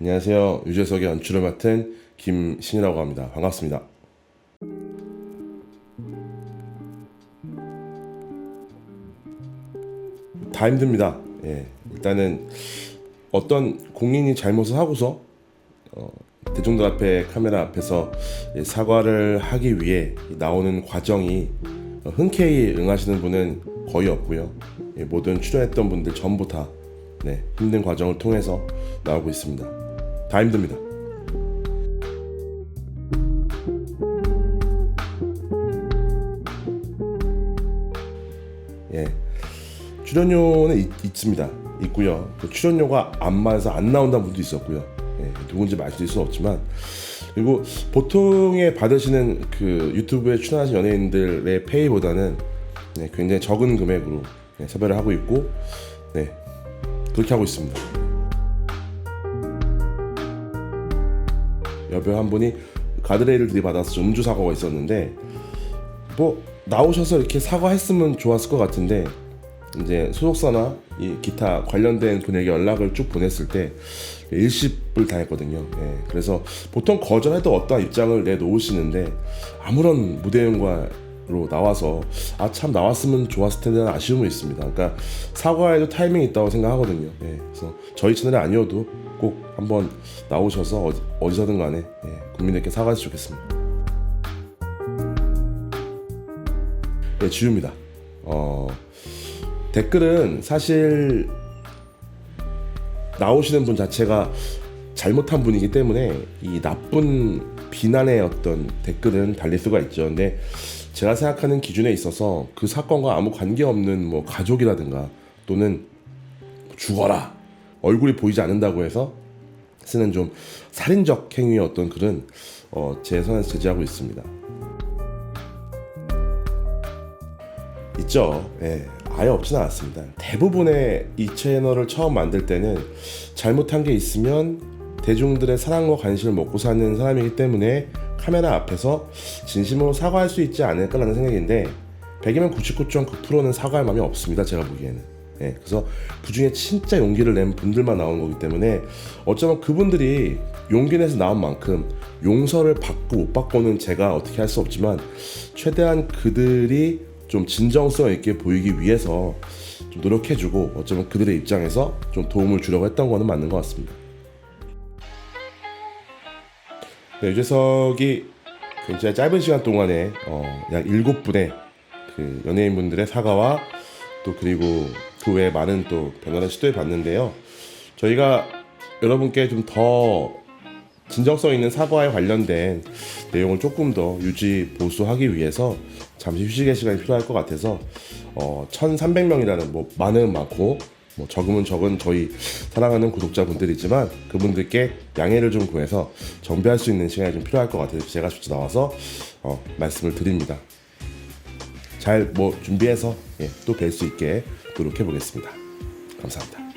안녕하세요. 유재석의 연출을 맡은 김신이라고 합니다. 반갑습니다. 다 힘듭니다. 예, 일단은 어떤 공인이 잘못을 하고서 어, 대중들 앞에 카메라 앞에서 예, 사과를 하기 위해 나오는 과정이 어, 흔쾌히 응하시는 분은 거의 없고요. 예, 모든 출연했던 분들 전부 다 네, 힘든 과정을 통해서 나오고 있습니다. 다 힘듭니다. 예, 출연료는 있, 있습니다. 있고요. 그 출연료가 안 맞아서 안 나온다는 분도 있었고요. 예, 누군지 말씀드릴 수는 없지만 그리고 보통에 받으시는 그 유튜브에 출연하신 연예인들의 페이보다는 네, 굉장히 적은 금액으로 네, 섭외를 하고 있고 네 그렇게 하고 있습니다. 여배 한 분이 가드레일을 들이받아서 음주 사고가 있었는데 뭐 나오셔서 이렇게 사과했으면 좋았을 것 같은데 이제 소속사나 이 기타 관련된 분에게 연락을 쭉 보냈을 때 일십을 당했거든요. 예, 그래서 보통 거절해도 어떠한 입장을 내놓으시는데 아무런 무대응과로 나와서 아 참 나왔으면 좋았을 텐데 하는 아쉬움은 있습니다. 그러니까 사과에도 타이밍이 있다고 생각하거든요. 예, 그래서 저희 채널이 아니어도 꼭 한번 나오셔서 어디, 어디서든 간에 예, 국민들께 사과했으면 좋겠습니다. 네, 지우입니다. 어, 댓글은 사실 나오시는 분 자체가 잘못한 분이기 때문에 이 나쁜 비난의 어떤 댓글은 달릴 수가 있죠. 근데 제가 생각하는 기준에 있어서 그 사건과 아무 관계없는 뭐 가족이라든가 또는 죽어라 얼굴이 보이지 않는다고 해서 쓰는 좀 살인적 행위의 어떤 글은 어, 제 선에서 제지하고 있습니다. 있죠. 예, 아예 없지는 않았습니다. 대부분의 이 채널을 처음 만들 때는 잘못한 게 있으면 대중들의 사랑과 관심을 먹고 사는 사람이기 때문에 카메라 앞에서 진심으로 사과할 수 있지 않을까라는 생각인데 100이면 99.9%는 사과할 마음이 없습니다. 제가 보기에는. 예, 그래서 그 중에 진짜 용기를 낸 분들만 나오는 거기 때문에 어쩌면 그분들이 용기 내서 나온 만큼 용서를 받고 못 받고는 제가 어떻게 할 수 없지만 최대한 그들이 좀 진정성 있게 보이기 위해서 좀 노력해주고 어쩌면 그들의 입장에서 좀 도움을 주려고 했던 거는 맞는 것 같습니다. 네, 유재석이 굉장히 짧은 시간 동안에 어, 약 7분의 그 연예인분들의 사과와 또 그리고 그 외에 많은 또 변화를 시도해 봤는데요. 저희가 여러분께 좀 더 진정성 있는 사과에 관련된 내용을 조금 더 유지 보수하기 위해서 잠시 휴식의 시간이 필요할 것 같아서 어, 1,300명이라는 뭐 많은 많고 뭐 적으면 적은 저희 사랑하는 구독자분들이지만 그분들께 양해를 좀 구해서 정비할 수 있는 시간이 좀 필요할 것 같아서 제가 직접 나와서 어, 말씀을 드립니다. 잘 뭐 준비해서 예, 또뵐 수 있게 노력해 보겠습니다. 감사합니다.